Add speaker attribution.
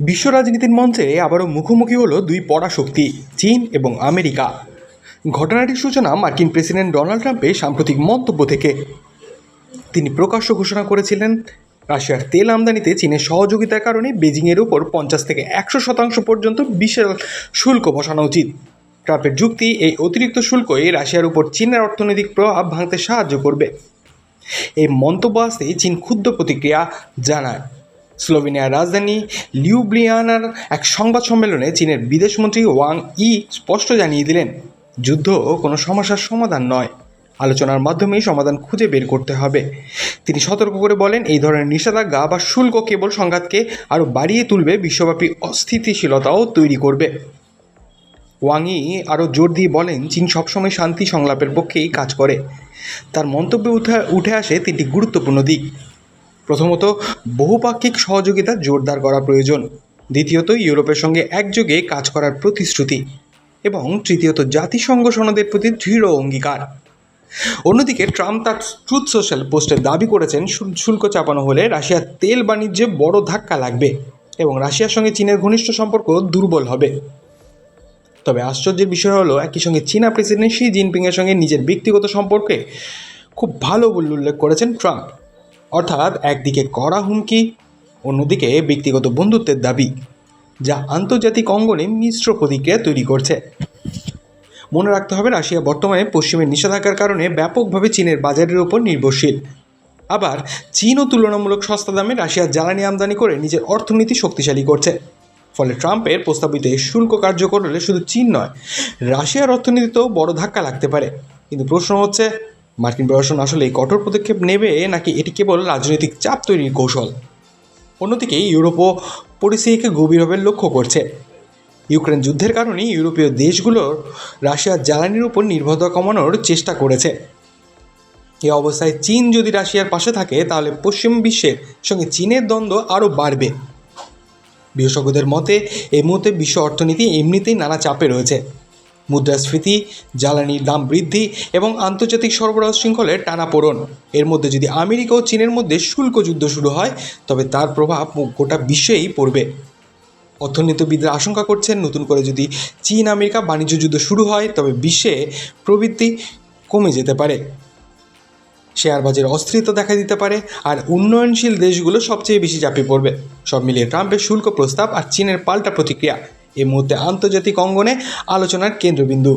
Speaker 1: বিশ্ব রাজনীতির মঞ্চে আবারও মুখোমুখি হলো দুই পরাশক্তি, চীন এবং আমেরিকা। ঘটনাটির সূচনা মার্কিন প্রেসিডেন্ট ডোনাল্ড ট্রাম্পের সাম্প্রতিক মন্তব্য থেকে। তিনি প্রকাশ্য ঘোষণা করেছিলেন, রাশিয়ার তেল আমদানিতে চীনের সহযোগিতার কারণে বেজিংয়ের উপর পঞ্চাশ থেকে একশো শতাংশ পর্যন্ত বিশাল শুল্ক বসানো উচিত। ট্রাম্পের যুক্তি এই অতিরিক্ত শুল্কই রাশিয়ার উপর চীনের অর্থনৈতিক প্রভাব ভাঙতে সাহায্য করবে। এই মন্তব্য আসতেই চীন ক্ষুদ্র প্রতিক্রিয়া জানায়। স্লোভেনিয়ার রাজধানী লিউব্লিয়ানার এক সংবাদ সম্মেলনে চীনের বিদেশমন্ত্রী ওয়াং ই স্পষ্ট জানিয়ে দিলেন, যুদ্ধ কোনো সমস্যার সমাধান নয়। আলোচনার মাধ্যমেই সমাধান খুঁজে বের করতে হবে। তিনি সতর্ক করে বলেন, এই ধরনের নিষেধাজ্ঞা বা শুল্ক কেবল সংঘাতকে আরও বাড়িয়ে তুলবে, বিশ্বব্যাপী অস্থিতিশীলতাও তৈরি করবে। ওয়াংই আরও জোর দিয়ে বলেন, চীন সবসময় শান্তি সংলাপের পক্ষেই কাজ করে। তার মন্তব্যে উঠে আসে তিনটি গুরুত্বপূর্ণ দিক। প্রথমত, বহুপাক্ষিক সহযোগিতা জোরদার করা প্রয়োজন। দ্বিতীয়ত ইউরোপের সঙ্গে একযোগে কাজ করার প্রতিশ্রুতি। এবং তৃতীয়ত, জাতিসংঘ সনদের প্রতি দৃঢ় অঙ্গীকার। অন্যদিকে, ট্রাম্প তার ট্রুথ সোশ্যাল পোস্টে দাবি করেছেন শুল্ক চাপানো হলে রাশিয়ার তেল বাণিজ্যে বড় ধাক্কা লাগবে এবং রাশিয়ার সঙ্গে চীনের ঘনিষ্ঠ সম্পর্ক দুর্বল হবে। তবে আশ্চর্যের বিষয় হলো, একই সঙ্গে চীনা প্রেসিডেন্ট শি জিনপিংয়ের সঙ্গে নিজের ব্যক্তিগত সম্পর্কে খুব ভালো বলে উল্লেখ করেছেন ট্রাম্প। অর্থাৎ একদিকে কড়া হুমকি, অন্যদিকে ব্যক্তিগত বন্ধুত্বের দাবি, যা আন্তর্জাতিক অঙ্গনে মিশ্র প্রতিক্রিয়া তৈরি করছে। মনে রাখতে হবে, রাশিয়া বর্তমানে পশ্চিমের নিষেধাজ্ঞার কারণে ব্যাপকভাবে চীনের বাজারের ওপর নির্ভরশীল। আবার চীনও তুলনামূলক সস্তা দামে রাশিয়ার জ্বালানি আমদানি করে নিজের অর্থনীতি শক্তিশালী করছে। ফলে ট্রাম্পের প্রস্তাবিত এই শুল্ক কার্যকর হলে শুধু চীন নয়, রাশিয়ার অর্থনীতিতেও বড় ধাক্কা লাগতে পারে। কিন্তু প্রশ্ন হচ্ছে মার্কিন প্রশাসন আসলে কঠোর পদক্ষেপ নেবে নাকি এটি কেবল রাজনৈতিক চাপ তৈরির কৌশল? অন্যদিকে ইউরোপও পরিস্থিতিকে গভীরভাবে লক্ষ্য করছে। ইউক্রেন যুদ্ধের কারণে ইউরোপীয় দেশগুলো রাশিয়ার জ্বালানির উপর নির্ভরতা কমানোর চেষ্টা করেছে। এ অবস্থায় চীন যদি রাশিয়ার পাশে থাকে, তাহলে পশ্চিম বিশ্বের সঙ্গে চীনের দ্বন্দ্ব আরও বাড়বে। বিশেষজ্ঞদের মতে, এই মুহূর্তে বিশ্ব অর্থনীতি এমনিতেই নানা চাপে রয়েছে। মুদ্রাস্ফীতি জ্বালানির দাম বৃদ্ধি এবং আন্তর্জাতিক সরবরাহ শৃঙ্খলের টানাপোড়ন এর মধ্যে যদি আমেরিকা ও চীনের মধ্যে শুল্ক যুদ্ধ শুরু হয়, তবে তার প্রভাব গোটা বিশ্বেই পড়বে। অর্থনীতিবিদরা আশঙ্কা করছেন, নতুন করে যদি চীন আমেরিকা বাণিজ্য যুদ্ধ শুরু হয়, তবে বিশ্বে প্রবৃদ্ধি কমে যেতে পারে। শেয়ার বাজারে অস্থিরতা দেখা দিতে পারে, আর উন্নয়নশীল দেশগুলো সবচেয়ে বেশি চাপে পড়বে। সব মিলিয়ে ট্রাম্পের শুল্ক প্রস্তাব আর চীনের পাল্টা প্রতিক্রিয়া। এই মুহূর্তে আন্তর্জাতিক অঙ্গনে আলোচনার কেন্দ্রবিন্দু।